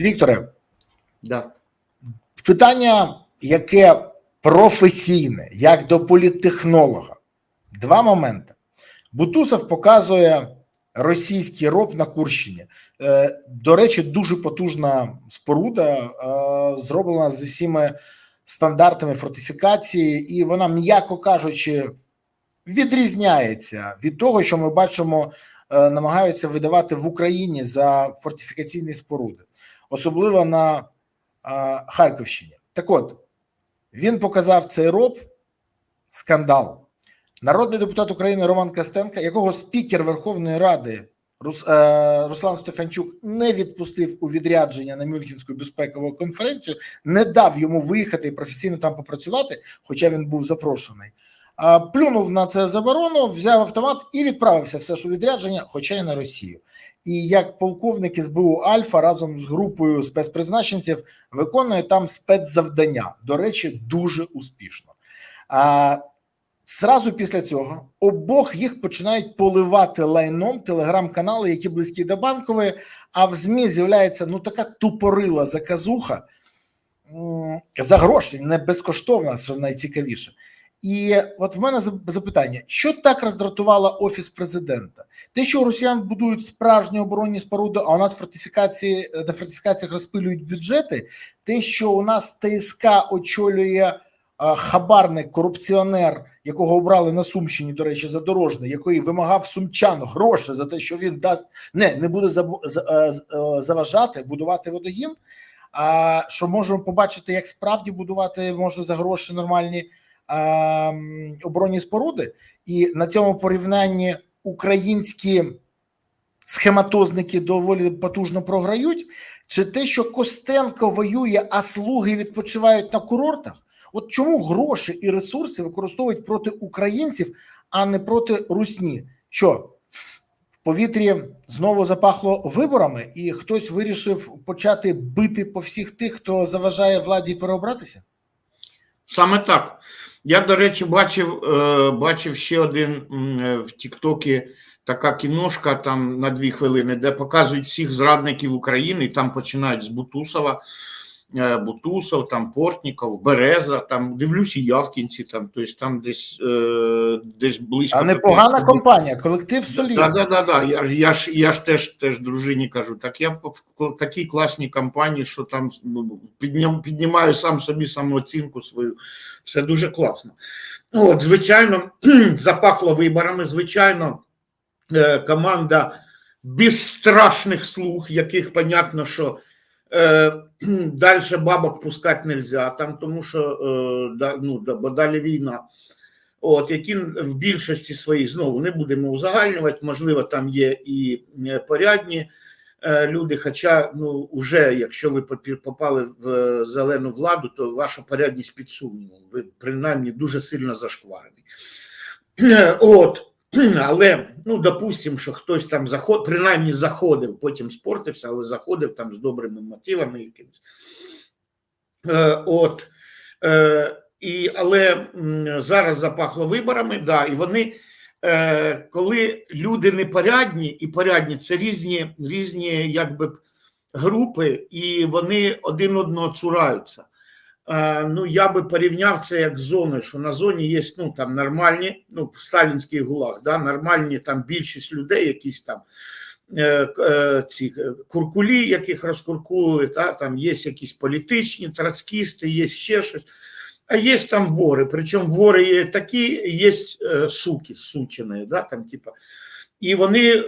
Вікторе, Да. питання, яке професійне, як до політтехнолога. Два моменти. Бутусов показує російський роб на Курщині. Е, До речі, дуже потужна споруда, е, зроблена з усіма стандартами фортифікації, і вона, м'яко кажучи, відрізняється від того, що ми бачимо, е, намагаються видавати в Україні за фортифікаційні споруди, особливо на Харківщині. Так от, він показав цей роб скандал. Народний депутат України Роман Костенко, якого спікер Верховної Ради Рус, е, Руслан Стефанчук не відпустив у відрядження на Мюнхенську безпекову конференцію, не дав йому виїхати і професійно там попрацювати, хоча він був запрошений. Плюнув на це заборону, взяв автомат і відправився все ж у відрядження, хоча й на Росію. І як полковник СБУ Альфа разом з групою спецпризначенців виконує там спецзавдання. До речі, дуже успішно. А, Зразу після цього обох їх починають поливати лайном телеграм-канали, які близькі до банкової. А в ЗМІ з'являється ну така тупорила заказуха за гроші, не безкоштовна, що найцікавіше. І от в мене зап- запитання: що так роздратувало офіс президента? Те, що росіян будують справжні оборонні споруди, а у нас фортифікації на фортифікаціях розпилюють бюджети. Те, що у нас ТСК очолює а, хабарник, корупціонер, якого обрали на Сумщині, до речі, задорожний, який вимагав сумчан гроші за те, що він дасть не, не буде е, е, заважати будувати водогін. А що можемо побачити, як справді будувати можна за гроші нормальні оборонні споруди, і на цьому порівнянні українські схематозники доволі потужно програють, чи те, що Костенко воює, а слуги відпочивають на курортах? От чому гроші і ресурси використовують проти українців, а не проти русні? Що в повітрі знову запахло виборами, і хтось вирішив почати бити по всіх тих, хто заважає владі переобратися? Саме так. Я, до речі, бачив, е, бачив ще один е, в Тіктокі така кіношка там на дві хвилини, де показують всіх зрадників України, там починають з Бутусова, Бутусов, там Портніков, Береза, там дивлюсь і я в кінці, там, тобто там десь, е, десь близько. А непогана компанія, колектив солідний. Так, так, так, да. Я, ж- я ж я ж теж теж дружині кажу. Так я в в такій класній компанії, що там ну, піднім, піднімаю сам собі самооцінку свою. Все дуже класно. От, звичайно, запахло виборами. Звичайно, е, команда безстрашних слуг, яких понятно, що е, далі бабок пускати не можна, там, тому що е, ну, далі війна. От, які в більшості своїй знову не будемо узагальнювати, можливо, там є і е, порядні люди. Хоча, ну, вже якщо ви попали в зелену владу, то ваша порядність під сумнівом. Ви принаймні дуже сильно зашкварений. Е, От, але ну, допустимо, що хтось там заход, принаймні заходив, потім спортився, але заходив там з добрими мотивами якимось. Е, От. Е, і, але зараз запахло виборами, да, і вони, е, коли люди непорядні і порядні, це різні, різні якби, групи, і вони один одного цураються. Ну, я би порівняв це як з зоною, що на зоні є ну, там, нормальні, ну, в сталінських гулах, да, нормальні там більшість людей, якісь там е, е, ці е, куркулі, яких розкуркують, да, там є якісь політичні, троцкісти, є ще щось. А є там вори, причому вори є такі, є суки сучені, да, там, типа. І вони, е,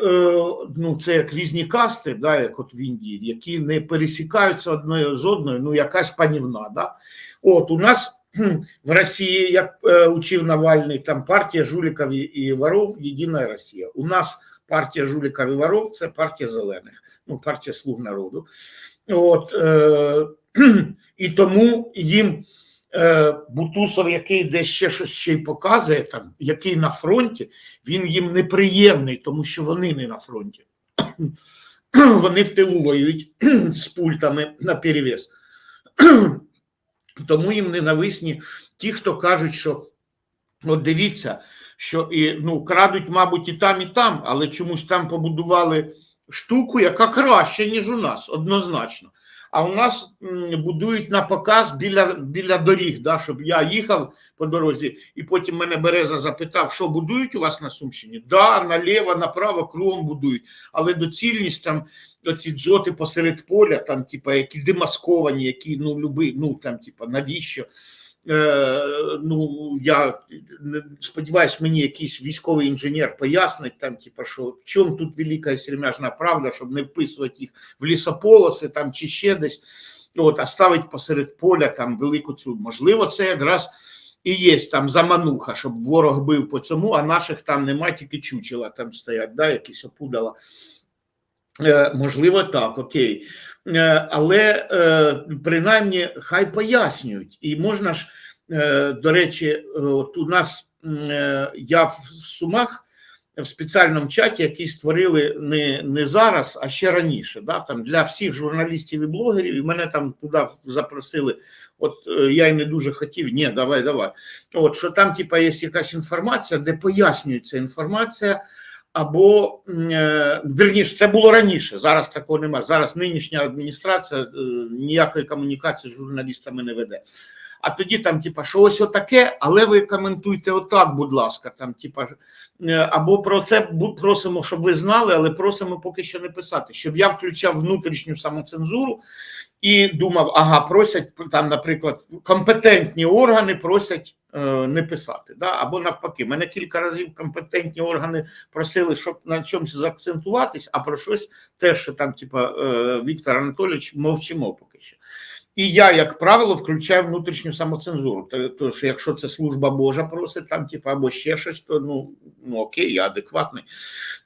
ну, це як різні касти, да, як от в Індії, які не пересікаються одною з одною, ну, якась панівна. Да. От у нас в Росії, як е, учив Навальний, там партія жуліків і, воров, Єдина Росія. У нас партія жуліків і воров це партія зелених, ну, партія слуг народу. От, е, і тому їм Бутусов, який десь ще щось ще й показує, там, який на фронті, він їм неприємний, тому що вони не на фронті. Вони в тилу воюють з пультами на перевес. Тому їм ненависні ті, хто кажуть, що от дивіться, що і ну крадуть, мабуть, і там, і там, але чомусь там побудували штуку, яка краще, ніж у нас, однозначно. А у нас будують на показ біля, біля доріг, да, щоб я їхав по дорозі, і потім мене Береза запитав, що будують у вас на Сумщині? Да, наліво, направо, кругом будують. Але доцільність там, оці дзоти посеред поля, там, типа, які демасковані, які ну, люби, ну там, типа, навіщо? Е, ну, я сподіваюсь, мені якийсь військовий інженер пояснить, там, типа, що в чому тут велика сермяжна правда, щоб не вписувати їх в лісополоси там, чи ще десь, от, а ставить посеред поля там велику цю. Можливо, це якраз і є там замануха, щоб ворог бив по цьому, а наших там нема, тільки чучела там стоять, да, якісь опудала. Е, можливо, так, окей. Е, але е, принаймні хай пояснюють. І можна ж, до речі, от у нас я в Сумах в спеціальному чаті, який створили не, не зараз, а ще раніше. Да, там для всіх журналістів і блогерів, і мене там туди запросили. От я й не дуже хотів, ні, давай, давай. От що там, типа, є якась інформація, де пояснюється інформація. Або е, це було раніше. Зараз такого немає. Зараз нинішня адміністрація е, ніякої комунікації з журналістами не веде. А тоді там, типа, що ось отаке, але ви коментуйте отак, будь ласка. Там, типа, е, або про це просимо, щоб ви знали, але просимо поки що не писати, щоб я включав внутрішню самоцензуру і думав, ага, просять там, наприклад, компетентні органи просять не писати. Да? Або навпаки, мене кілька разів компетентні органи просили, щоб на чомусь заакцентуватись, а про щось теж, що там, типа, е, Віктор Анатолійович, мовчимо поки що. І я, як правило, включаю внутрішню самоцензуру. То- Тож, якщо це служба Божа просить, там, типу, або ще щось, то ну, ну окей, я адекватний.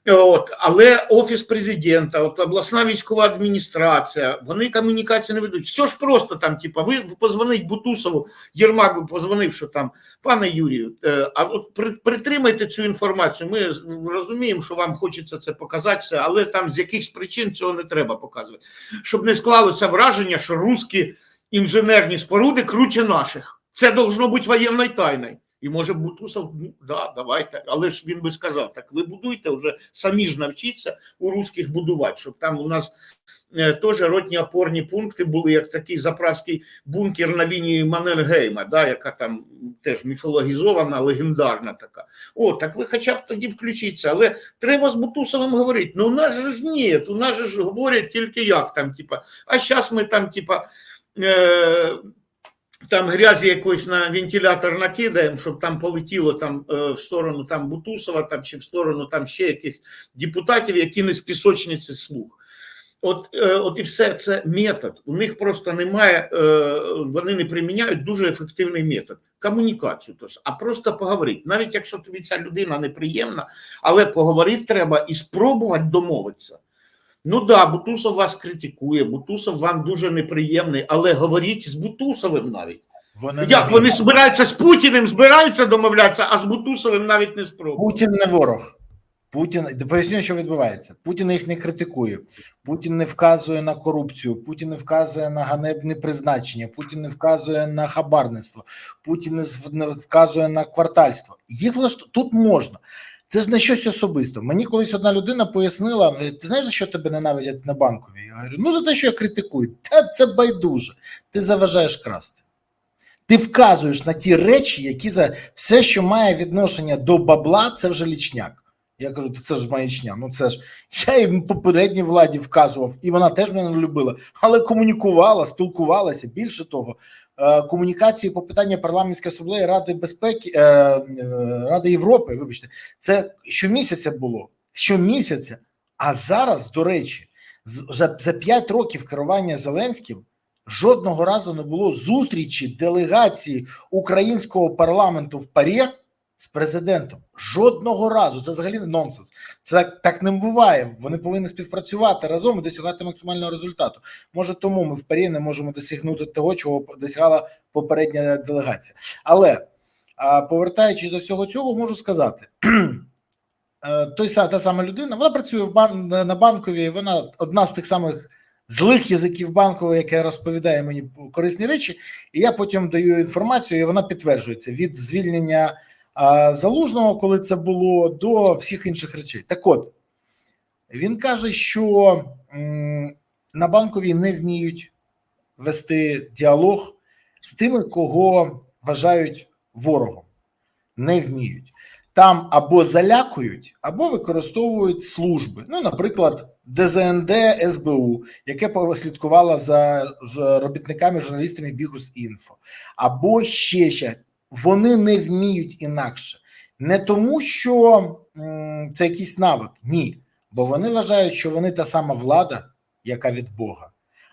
От, але офіс президента, от обласна військова адміністрація, вони комунікації не ведуть. Все ж просто там, типу, ви позвонить Бутусову, Єрмак би позвонив, що там, пане Юрію, е, а от при- притримайте цю інформацію. Ми розуміємо, що вам хочеться це показати, але там з якихось причин цього не треба показувати. Щоб не склалося враження, що русські інженерні споруди круче наших. Це должно бути воєнною тайною. І може Бутусов, ну да, давайте. Але ж він би сказав: так ви будуйте вже самі ж навчіться у русських будувати, щоб там у нас е, теж ротні опорні пункти були, як такий заправський бункер на лінії Маннергейма, да, яка там теж міфологізована, легендарна така. О, так ви хоча б тоді включіться, але треба з Бутусовим говорити. Ну у нас ж ні, у нас ж говорять тільки як там, типа, а зараз ми там, типа. Е- там грязі якоїсь на вентилятор накидаємо, щоб там полетіло там е, в сторону там Бутусова, там чи в сторону там ще яких депутатів, які не з пісочниці слух. От, е, от і все це метод. У них просто немає, е, вони не приміняють дуже ефективний метод комунікацію. Тож, а просто поговорити. Навіть якщо тобі ця людина неприємна, але поговорити треба і спробувати домовитися. Ну да, Бутусов вас критикує, Бутусов вам дуже неприємний, але говоріть з Бутусовим навіть. Вони Як не вони збираються з Путіним, збираються домовлятися, а з Бутусовим навіть не спробують. Путін не ворог. Путін поясню, що відбувається. Путін їх не критикує, Путін не вказує на корупцію, Путін не вказує на ганебне призначення, Путін не вказує на хабарництво, Путін не не вказує на квартальство. Їх влашту тут можна. Це ж не щось особисте. Мені колись одна людина пояснила: ти знаєш, за що тебе ненавидять на банковій? Я говорю, ну за те, що я критикую. Та це байдуже. Ти заважаєш красти. Ти вказуєш на ті речі, які за все, що має відношення до бабла, це вже лічняк. Я кажу, це ж маячня. Ну це ж я і попередній владі вказував, і вона теж мене не любила, але комунікувала, спілкувалася. Більше того, е, комунікації по питанню парламентської асамблеї Ради безпеки е, е, Ради Європи. Вибачте, це щомісяця було. Щомісяця. А зараз, до речі, з- за 5 років керування Зеленським жодного разу не було зустрічі делегації українського парламенту в ПАРЄ з президентом. Жодного разу. Це взагалі нонсенс. Це так, не буває. Вони повинні співпрацювати разом і досягати максимального результату. Може, тому ми в ПАРЄ не можемо досягнути того, чого досягала попередня делегація. Але повертаючись до всього цього, можу сказати. е, Той та сама людина, вона працює в бан на банковій. Вона одна з тих самих злих язиків банкової, яка розповідає мені корисні речі, і я потім даю інформацію, і вона підтверджується від звільнення залужного, коли це було, до всіх інших речей. Так от він каже, що на банковій не вміють вести діалог з тими, кого вважають ворогом, не вміють. Там або залякують, або використовують служби. Ну, наприклад, ДЗНД СБУ, яке послідкувало за робітниками, журналістами Бігус Інфо, або ще ще. Вони не вміють інакше. Не тому, що це якийсь навик, ні. Бо вони вважають, що вони та сама влада, яка від Бога.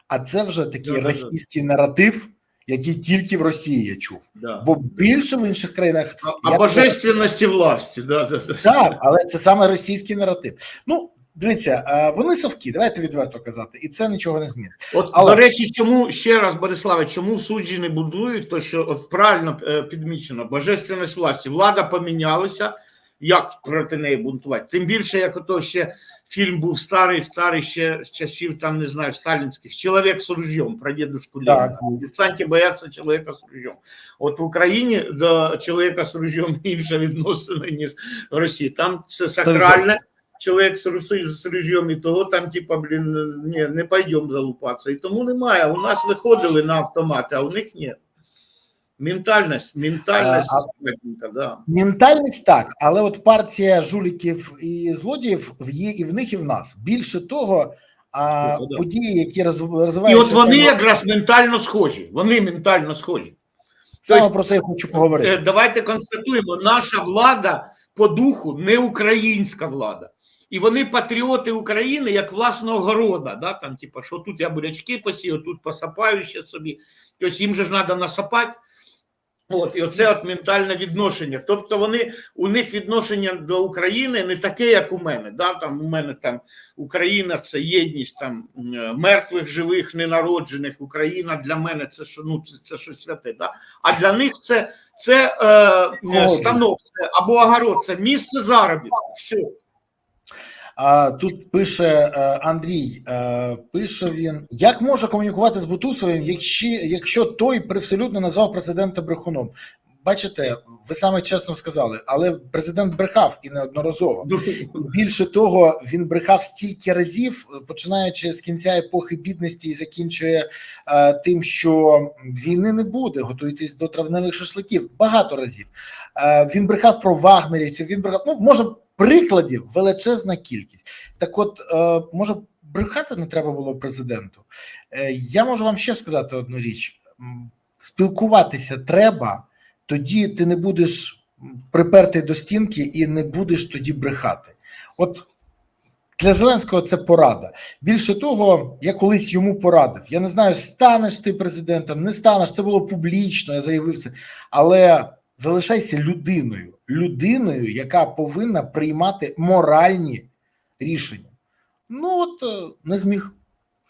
А це вже такий Да-да-да. російський наратив, який тільки в Росії я чув. Да. Бо більше в інших країнах А, Я- а божественності власті, да, да, да. так, але це саме російський наратив. Ну, дивіться, е, вони совки, давайте відверто казати, і це нічого не змінить. От, Але- до речі, чому ще раз, Бориславе, чому в суджі не будують, то що от правильно е, підмічено, божественність власті, влада помінялася, як проти неї бунтувати? Тим більше, як ото ще фільм був старий, старий ще з часів, там, не знаю, сталінських, «Чоловік з ружьем» про дедушку Так. Леніна. Бояться чоловіка з ружьем. От в Україні до чоловіка з ружьем інша відносина, ніж в Росії. Там це сакральне, чоловік з руси з ружьом, і того там, типа, блін, ні, не пойдемо залупатися. І тому немає. У нас виходили на автомати, а у них ні. Ментальність, ментальність, А, да. Ментальність так, але от партія жуліків і злодіїв є і в них, і в нас. Більше того, а, да. події, які роз- І от вони саме- якраз ментально схожі. Вони ментально схожі. саме тобто, про це я хочу поговорити. Е, Давайте констатуємо, наша влада по духу не українська влада. І вони патріоти України як власного города. Да? Там, типу, що тут я бурячки посію, тут посапаю ще собі. Тобто їм же ж треба насапати. От, і оце от ментальне відношення. Тобто вони у них відношення до України не таке, як у мене. Да? Там у мене там Україна це єдність там мертвих, живих, ненароджених. Україна для мене це що ну це, це щось святе. Да? А для них це, це е, станок, це або огород, це місце заробітку. Все. А тут пише е, Андрій, е, пише він: як може комунікувати з Бутусовим, якщо, якщо той привселюдно назвав президента брехуном? Бачите, ви саме чесно сказали, але президент брехав і неодноразово. Більше того, він брехав стільки разів, починаючи з кінця епохи бідності і закінчує е, тим, що війни не буде. Готуйтесь до травневих шашликів. Багато разів е, він брехав про вагнерівців. Він брехав. Ну може прикладів величезна кількість. Так, от е, може брехати не треба було президенту. Е, я можу вам ще сказати одну річ: спілкуватися треба, тоді ти не будеш припертий до стінки і не будеш тоді брехати. От для Зеленського це порада. Більше того, я колись йому порадив. Я не знаю, станеш ти президентом, не станеш. Це було публічно, я заявив це. Але залишайся людиною, людиною, яка повинна приймати моральні рішення. Ну от е, не зміг.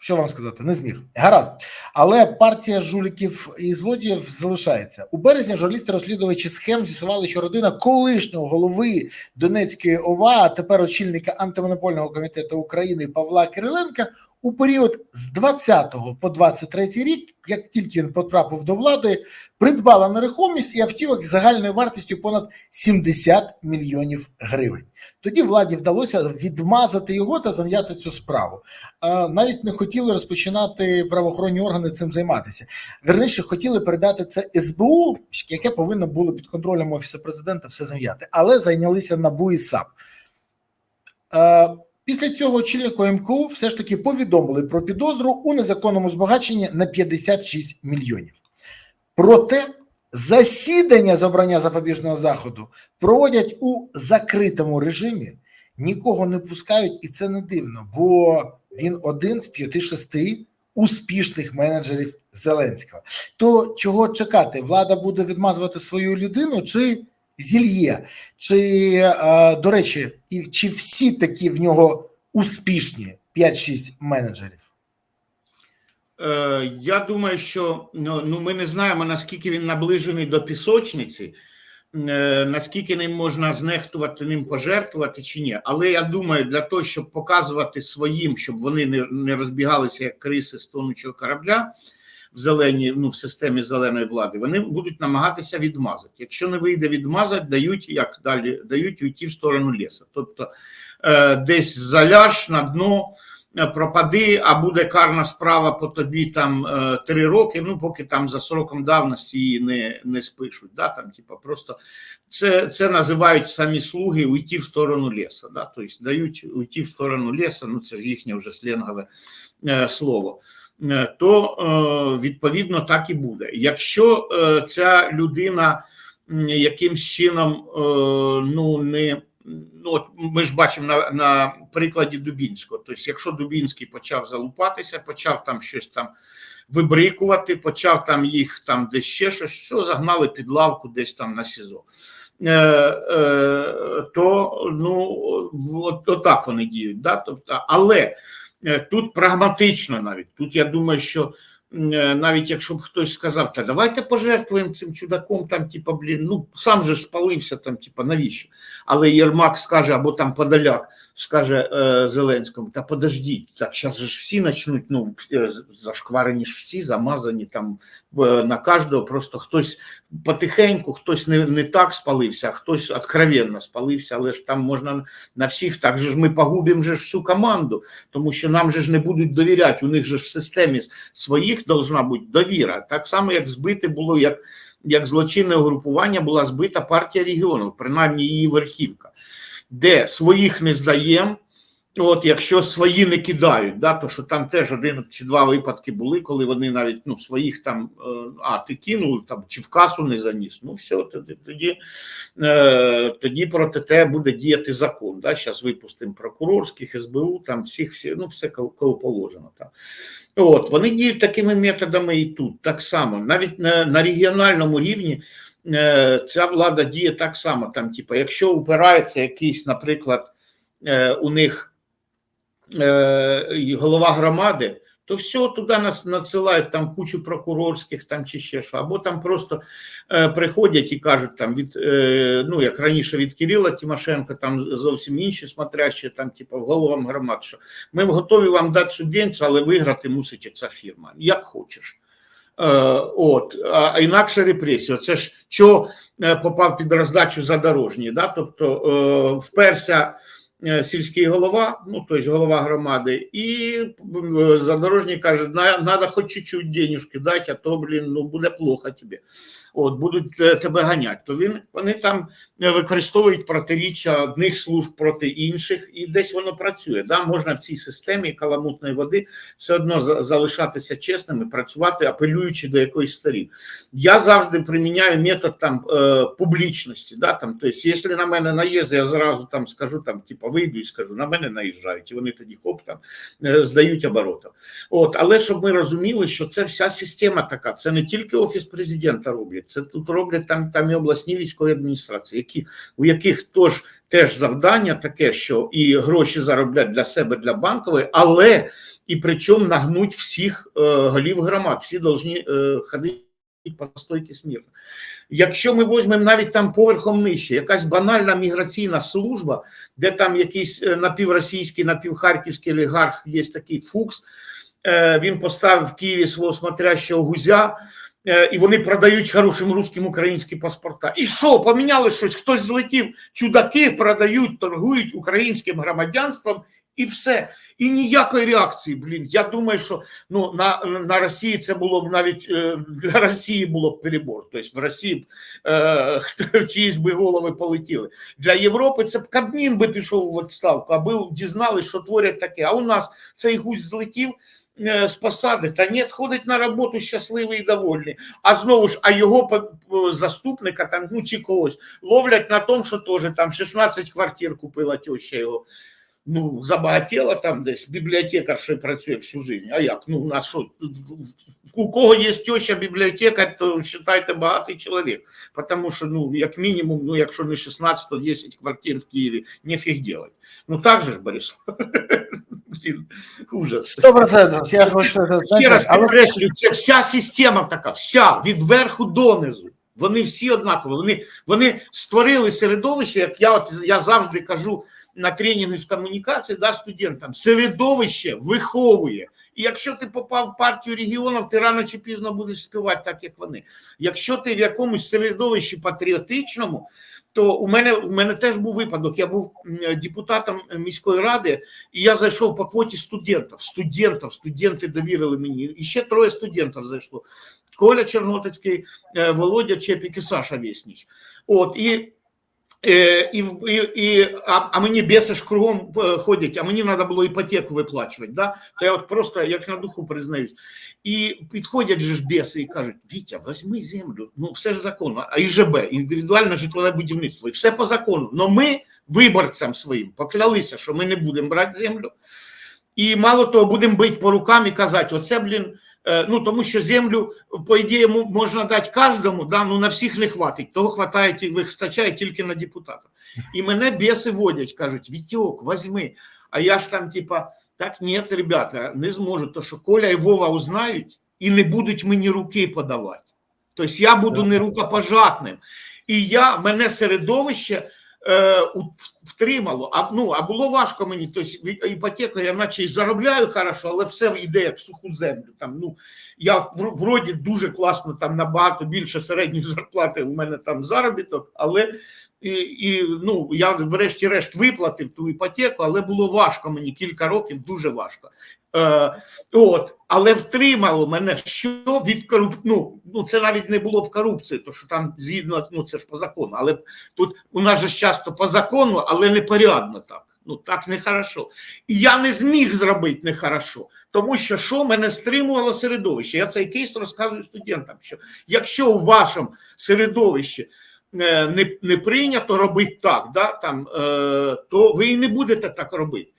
Що вам сказати? Не зміг. Гаразд. Але партія жуліків і злодіїв залишається у березні. Журналісти розслідувачі схем з'ясували, що родина колишнього голови Донецької ОВА, а тепер очільника антимонопольного комітету України Павла Кириленка, у період з 20 по 23 рік, як тільки він потрапив до влади, придбала нерухомість і автівок з загальною вартістю понад 70 мільйонів гривень. Тоді владі вдалося відмазати його та зам'яти цю справу. Навіть не хотіли розпочинати правоохоронні органи цим займатися. Верніше хотіли передати це СБУ, яке повинно було під контролем офісу президента все зам'яти, але зайнялися НАБУ і САП. Після цього очільнику МКУ все ж таки повідомили про підозру у незаконному збагаченні на 56 мільйонів. Проте засідання з обрання запобіжного заходу проводять у закритому режимі, нікого не пускають, і це не дивно, бо він один з п'яти-шести успішних менеджерів Зеленського. То чого чекати? Влада буде відмазувати свою людину чи зільє? Чи, е, до речі, і чи всі такі в нього успішні 5-6 менеджерів? Е, Я думаю, що ну, ну, ми не знаємо, наскільки він наближений до пісочниці, е, наскільки ним можна знехтувати, ним пожертвувати чи ні. Але я думаю, для того, щоб показувати своїм, щоб вони не, не розбігалися як криси з тонучого корабля в зеленій, ну в системі зеленої влади, вони будуть намагатися відмазати. Якщо не вийде відмазати, дають як далі, дають уйти в сторону лісу. Тобто е, десь заляж на дно е, пропади, а буде карна справа по тобі там е, три роки, ну поки там за сроком давності її не, не спишуть. Да, там, типа, просто це, це називають самі слуги уйти в сторону лісу. Да, тобто дають уйти в сторону лісу, ну це ж їхнє вже сленгове е, слово. Е, То е, відповідно так і буде. Якщо е, ця людина якимсь чином ну не ну от ми ж бачимо на, на прикладі Дубінського. Тобто, якщо Дубінський почав залупатися, почав там щось там вибрикувати, почав там їх там десь ще щось, що загнали під лавку десь там на СІЗО. Е, е, то ну от, отак вони діють. Да? Тобто, але тут прагматично навіть тут я думаю, що е, навіть якщо б хтось сказав, та давайте пожертвуємо цим чудаком, там, типа, блін, ну сам же спалився, там, типа, навіщо? Але Єрмак скаже, або там Подоляк скаже е, Зеленському, та подождіть, так зараз ж всі почнуть, ну, е, зашкварені ж всі, замазані там в- на кожного, просто хтось потихеньку, хтось не, не так спалився, а хтось откровенно спалився, але ж там можна на всіх, так же ж ми погубимо же ж всю команду, тому що нам же ж не будуть довіряти, у них же ж в системі своїх должна бути довіра, так само, як збити було, як, як злочинне угрупування була збита партія регіонів, принаймні її верхівка, де своїх не здаємо, От, якщо свої не кидають, да, то що там теж один чи два випадки були, коли вони навіть ну, своїх там, е, а ти кинув там чи в касу не заніс. Ну все, тоді тоді, е, тоді проти тебе буде діяти закон. Да? Зараз випустимо прокурорських, СБУ, там всіх, всі, ну все кого положено. Там. От, вони діють такими методами і тут, так само. Навіть на, на регіональному рівні ця влада діє так само. Там, типу, якщо упирається якийсь, наприклад, е, у них е, голова громади, то все туди нас надсилають там кучу прокурорських там чи ще що, або там просто е, приходять і кажуть там від е, ну як раніше від Кирила Тимошенко, там зовсім інші смотрящі, там типу головам громад, що ми готові вам дати субвенцію, але виграти мусить ця фірма, як хочеш. Е, От, а інакше репресія. Це ж що е, попав під роздачу задорожні. да? тобто е, вперся сільський голова, ну тобто голова громади, і задорожній каже: треба хоч чуть-чуть денежки дати, а то, блін, ну буде плохо тобі. От, будуть е, тебе ганяти. То він вони там е, використовують протиріччя одних служб проти інших, і десь воно працює. Да? Можна в цій системі каламутної води все одно залишатися чесним працювати, апелюючи до якоїсь сторін. Я завжди приміняю метод там е, публічності. Да? Там, тобто, якщо на мене наїзд, я зразу там скажу, там, типу, вийду і скажу, на мене наїжджають, і вони тоді хоп там здають оборотом. От, але щоб ми розуміли, що це вся система така, це не тільки офіс президента роблять, це тут роблять там, там і обласні військові адміністрації, які у яких тож теж завдання таке, що і гроші зароблять для себе для банкової, але і причому нагнуть всіх е, голів громад, всі повинні е, ходити по стойки смірно. Якщо ми візьмемо навіть там поверхом нижче, якась банальна міграційна служба, де там якийсь е, напівросійський, напівхарківський олігарх, є такий фукс, е, він поставив в Києві свого смотрящого гузя, і вони продають хорошим русським українські паспорта. І що, поміняли щось? Хтось злетів, чудаки продають, торгують українським громадянством, і все. І ніякої реакції. Блін. Я думаю, що ну на, на Росії це було б навіть е, для Росії було б перебор. Тобто в Росії б е, чиїсь би голови полетіли. Для Європи це б Кабмін би пішов в відставку, аби дізнали, що творять таке. А у нас цей гусь злетів. Е, З посади та ні, ходить на роботу щасливий і довольний. А знову ж, а його заступника там ну чи когось ловлять на тому, що теж там 16 квартир купила теща його. Ну, забагатіла там десь бібліотекаршою працює всю життя. А як? Ну, у що? У кого є теща бібліотекар, то вважайте багатий чоловік. Тому що, ну, як мінімум, ну, якщо не 16, то 10 квартир в Києві нефіг делать. Ну так же ж, Борис. Ужас. Сто процентів. Я хочу Ще раз підкреслюю, це вся система така, вся від верху донизу. Вони всі однакові. Вони, вони створили середовище, як я от я завжди кажу на тренінгу з комунікації да, студентам. Середовище виховує І якщо ти попав в партію регіонів, ти рано чи пізно будеш співати так, як вони. Якщо ти в якомусь середовищі патріотичному, то у мене у мене теж був випадок. Я був депутатом міської ради, і я зайшов по квоті студентів. Студентів, студенти довірили мені. І ще троє студентів зайшло. Коля Чернотицький, е, Володя Чепік і Саша Вєсніч. От і. І, і, і, а, а мені біси ж кругом е, ходять, а мені треба було іпотеку виплачувати. Да? То я от просто як на духу признаюсь. І підходять же ж біси і кажуть: Вітя, візьми землю, ну все ж законно, а ІЖБ, індивідуальне житлове будівництво, і все по закону. Но ми виборцям своїм поклялися, що ми не будемо брати землю. І мало того, будемо бити по рукам і казати, оце, блін, ну тому що землю, по ідеї, можна дати кожному, да, ну на всіх не хватить, того хватає, вистачає тільки на депутата. І мене біси водять, кажуть, Вітьок, возьми. А я ж там, типа, так, ні, ребята, не зможу, то що Коля і Вова узнають і не будуть мені руки подавати. Тобто я буду не рукопожатним. І я, мене середовище е, втримало. А, ну, а було важко мені. Тобто іпотека, я наче і заробляю хорошо, але все йде в суху землю. Там, ну, я вроді дуже класно, там набагато більше середньої зарплати у мене там заробіток, але і, і ну, я врешті-решт виплатив ту іпотеку, але було важко мені кілька років, дуже важко. Е, от, але втримало мене що від коруп... ну, ну це навіть не було б корупції, то що там згідно, ну це ж по закону. Але тут у нас же часто по закону, але непорядно так. Ну так нехорошо. І я не зміг зробити нехорошо, тому що що мене стримувало середовище. Я цей кейс розказую студентам, що якщо у вашому середовищі е, не, не прийнято робити так, да, там, е, то ви і не будете так робити.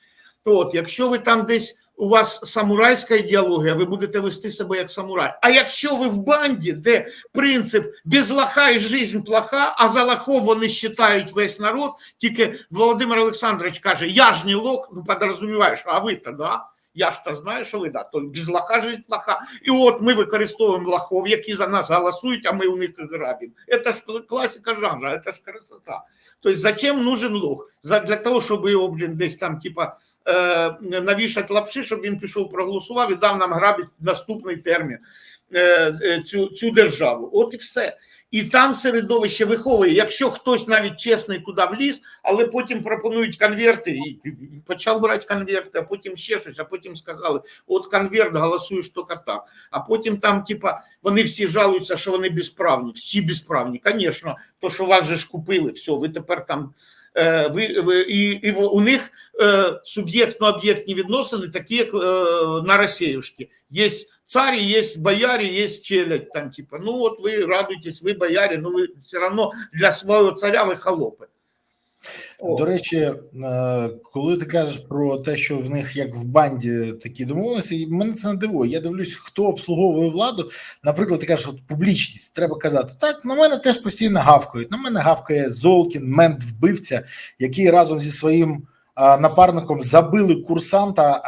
От, якщо ви там десь у вас самурайська ідеологія, ви будете вести себе як самурай. А якщо ви в банді, де принцип без лоха і жизнь плоха, а за лохов вони вважають весь народ, тільки Володимир Олександрович каже: Я ж не лох, ну подразуміваєш, а ви то да? Я ж то знаю, що ви да, то без лоха жизнь плоха. І от ми використовуємо лохов, які за нас голосують, а ми у них грабимо. Це ж класика жанра, це ж красота. Тобто, зачем нужен лох? За, для того, щоб його, блін, десь там, типа, е, навішати лапши, щоб він пішов проголосував і дав нам грабити наступний термін е, е, цю, цю державу. От і все. І там середовище виховує. Якщо хтось навіть чесний туди вліз, але потім пропонують конверти, і почав брати конверти, а потім ще щось, а потім сказали: от конверт голосуєш тільки так. А потім там, типа, вони всі жалуються, що вони безправні. Всі безправні. Звісно, то, що вас же ж купили, все, ви тепер там. е, Ви, ви, і, і у них е, суб'єктно-об'єктні відносини, такі як е, на Росіюшки. Є царь, є боярі, є челядь. Там, типа, ну от ви радуєтесь, ви боярі, ну ви все одно для свого царя ви холопи. О. До речі, е, коли ти кажеш про те, що в них як в банді такі домовленості, мене це не дивує. Я дивлюсь, хто обслуговує владу. Наприклад, ти кажеш, от публічність. Треба казати, так на мене теж постійно гавкають. На мене гавкає Золкін, мент вбивця, який разом зі своїм напарником забили курсанта,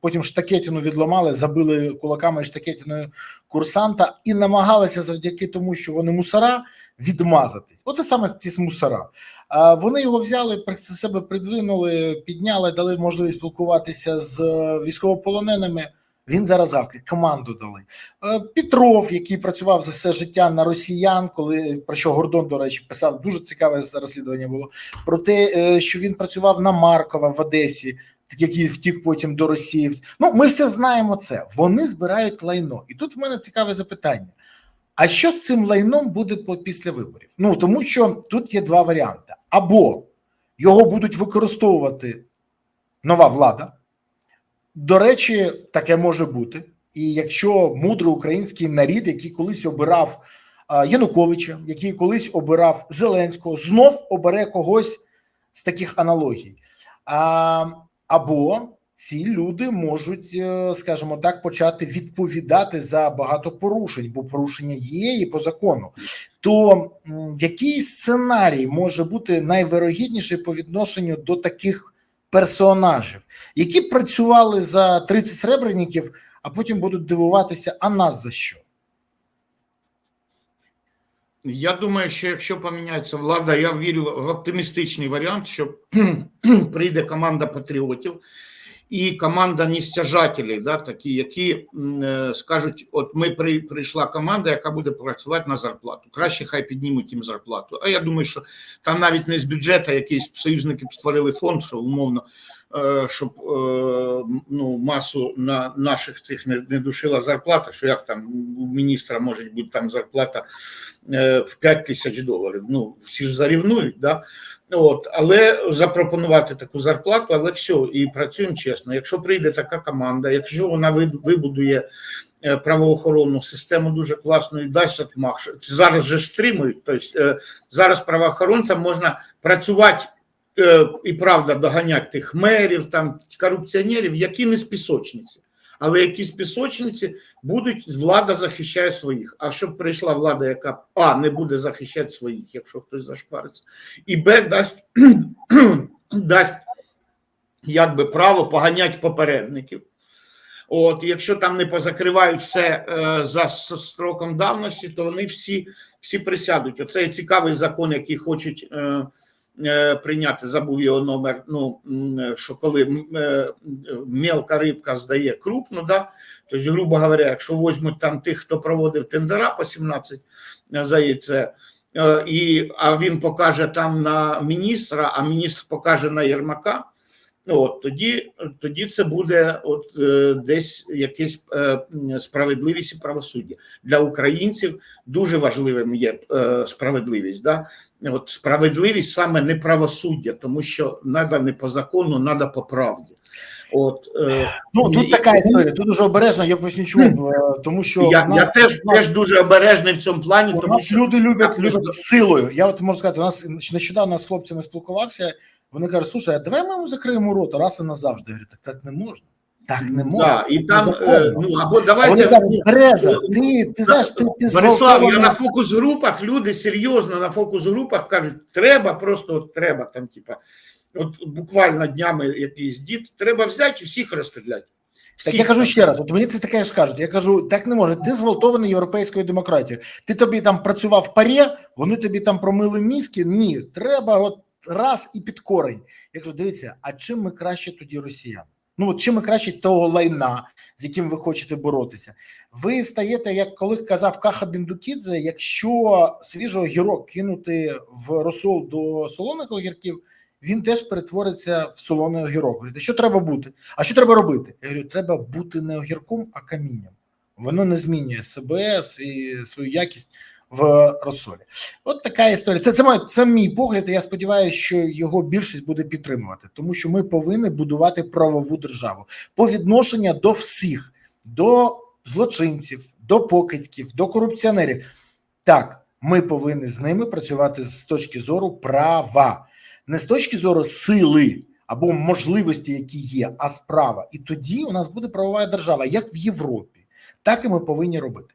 потім штакетину відламали, забили кулаками штакетіною курсанта і намагалися завдяки тому, що вони мусора, відмазатись. Оце саме ці мусора. Вони його взяли, при себе придвинули, підняли, дали можливість спілкуватися з е, військовополоненими. Він зараз завки, команду дали. Е, Петров, який працював за все життя на росіян, коли про що Гордон, до речі, писав дуже цікаве розслідування було про те, е, що він працював на Маркова в Одесі, який втік потім до Росії. Ну, ми все знаємо це. Вони збирають лайно. І тут в мене цікаве запитання. А що з цим лайном буде після виборів? Ну тому що тут є два варіанти: або його будуть використовувати нова влада. До речі, таке може бути. І якщо мудрий український нарід, який колись обирав Януковича, який колись обирав Зеленського, знов обере когось з таких аналогій. Або ці люди можуть, е, скажімо так, почати відповідати за багато порушень, бо порушення є і по закону. То який сценарій може бути найвирогідніший по відношенню до таких персонажів, які працювали за 30 сребреників, а потім будуть дивуватися, а нас за що? Я думаю, що якщо поміняється влада, я вірю в оптимістичний варіант, що прийде команда патріотів і команда нестяжателів, да, такі, які е, скажуть: от ми при, прийшла команда, яка буде працювати на зарплату. Краще хай піднімуть їм зарплату. А я думаю, що там навіть не з бюджету якісь союзники створили фонд, що умовно. е, Щоб е, ну масу на наших цих не, душила зарплата, що як там у міністра може бути там зарплата в 5 тисяч доларів. Ну всі ж зарівнують, да От, але запропонувати таку зарплату, але все, і працюємо чесно. Якщо прийде така команда, якщо вона вибудує е, правоохоронну систему дуже класно і дасть отмах, зараз же стримують. Тобто зараз правоохоронцям можна працювати е, і правда доганяти тих мерів, там корупціонерів, які не з пісочниці. Але які з пісочниці будуть влада захищає своїх. А щоб прийшла влада, яка а не буде захищати своїх, якщо хтось зашквариться, і Б дасть дасть якби право поганяти попередників. От, якщо там не позакривають все е, за строком давності, то вони всі, всі присядуть. Оцей цікавий закон, який хочуть е, прийняти, забув його номер. Ну е, що коли е, мелка рибка здає крупну, да, тобто, грубо говоря, якщо возьмуть там тих, хто проводив тендера по 17 за яйце, е, і, а він покаже там на міністра, а міністр покаже на Єрмака. От тоді, тоді це буде от е, десь якась е, справедливість і правосуддя для українців. Дуже важливим є е, справедливість. Да? От справедливість саме не правосуддя, тому що треба не по закону, треба по правді. От е, Ну І- тут така історія. Тут дуже обережно. Я поясню, чому тому що я, нас- я теж, нас- теж дуже обережний в цьому плані, тому нас що люди люблять люблять силою. Я от можу сказати, у нас нещодавно з хлопцями спілкувався. Вони кажуть, слушай, а давай ми йому закриємо рота раз і назавжди. Я говорю, так так не можна. Так не можна. да, і там е, ну або А вони давайте кажуть, Береза, ти, ти знаєш, ти, ти Борислав, я на фокус групах люди серйозно на фокус групах кажуть, треба просто от треба там, типа, от буквально днями якийсь дід, треба взяти і всіх розстріляти. Так я кажу ще раз, от мені це таке ж кажуть. Я кажу, так не може. Ти зґвалтований європейською демократією. Ти тобі там працював в парі, вони тобі там промили мізки. Ні, треба от раз і під корень. Я кажу, дивіться, а чим ми краще тоді росіян? Ну от чим ми краще того лайна, з яким ви хочете боротися? Ви стаєте, як коли казав Каха Біндукідзе, якщо свіжий огірок кинути в розсол до солоних огірків, він теж перетвориться в солоний огірок. Що треба бути? А що треба робити? Я говорю, треба бути не огірком, а камінням. Воно не змінює себе свою якість в розсолі. От така історія. Це, це, це мій погляд. і Я сподіваюся, що його більшість буде підтримувати, тому що ми повинні будувати правову державу по відношення до всіх, до злочинців, до покидьків, до корупціонерів. Так, ми повинні з ними працювати з точки зору права, не з точки зору сили або можливості, які є, а справа. І тоді у нас буде правова держава, як в Європі. Так і ми повинні робити.